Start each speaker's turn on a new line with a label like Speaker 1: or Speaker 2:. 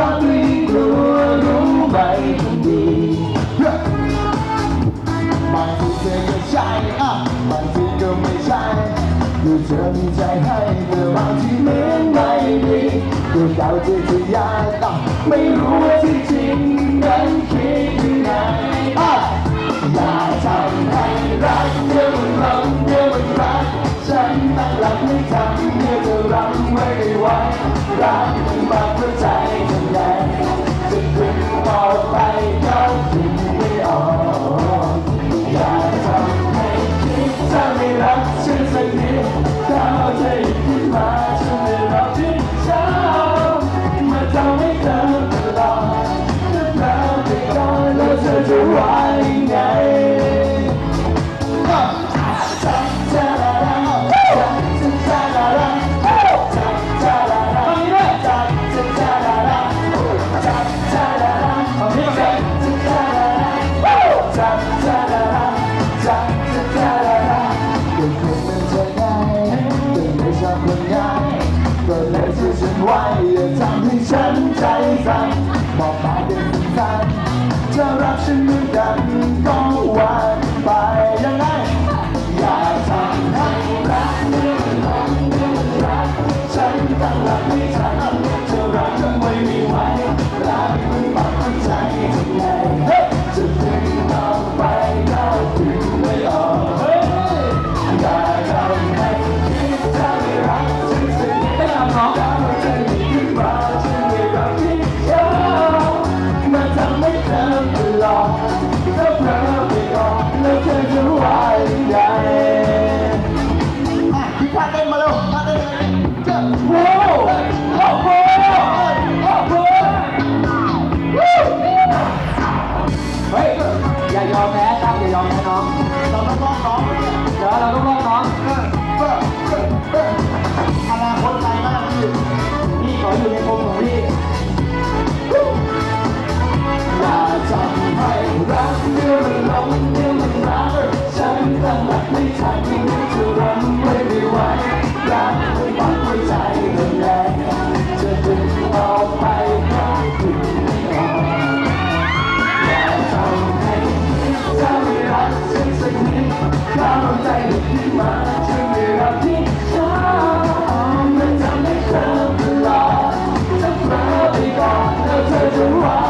Speaker 1: ชอบหรือกลัวรู้ไหมคนดีบางทีเธอก็ใช่อะบางทีก็ไม่ใช่ดูเธอมีใจให้แต่บางทีเหมือนไม่ดีดูเดาเธอจะยากอะไม่รู้ว่าที่จริงนั้นคิดยังไงอะอย่าทำให้รักเดี๋ยวมันรักเดี๋ยวมันรักฉันตั้งหลักไม่ทำเดี๋ยวจะรักไม่ได้ไหวรักมันมากเพื่อใจ ไว้อย่าทำให้ฉันใจสั่นบอกมาเป็นสั้นจะรักฉันเหมือนกัน ยอมแพ้ตั้มอย่ายอมแพ้น้องเราต้องร้องน้องเนี่ยเดี๋ยวเราต้องร้อง Oh.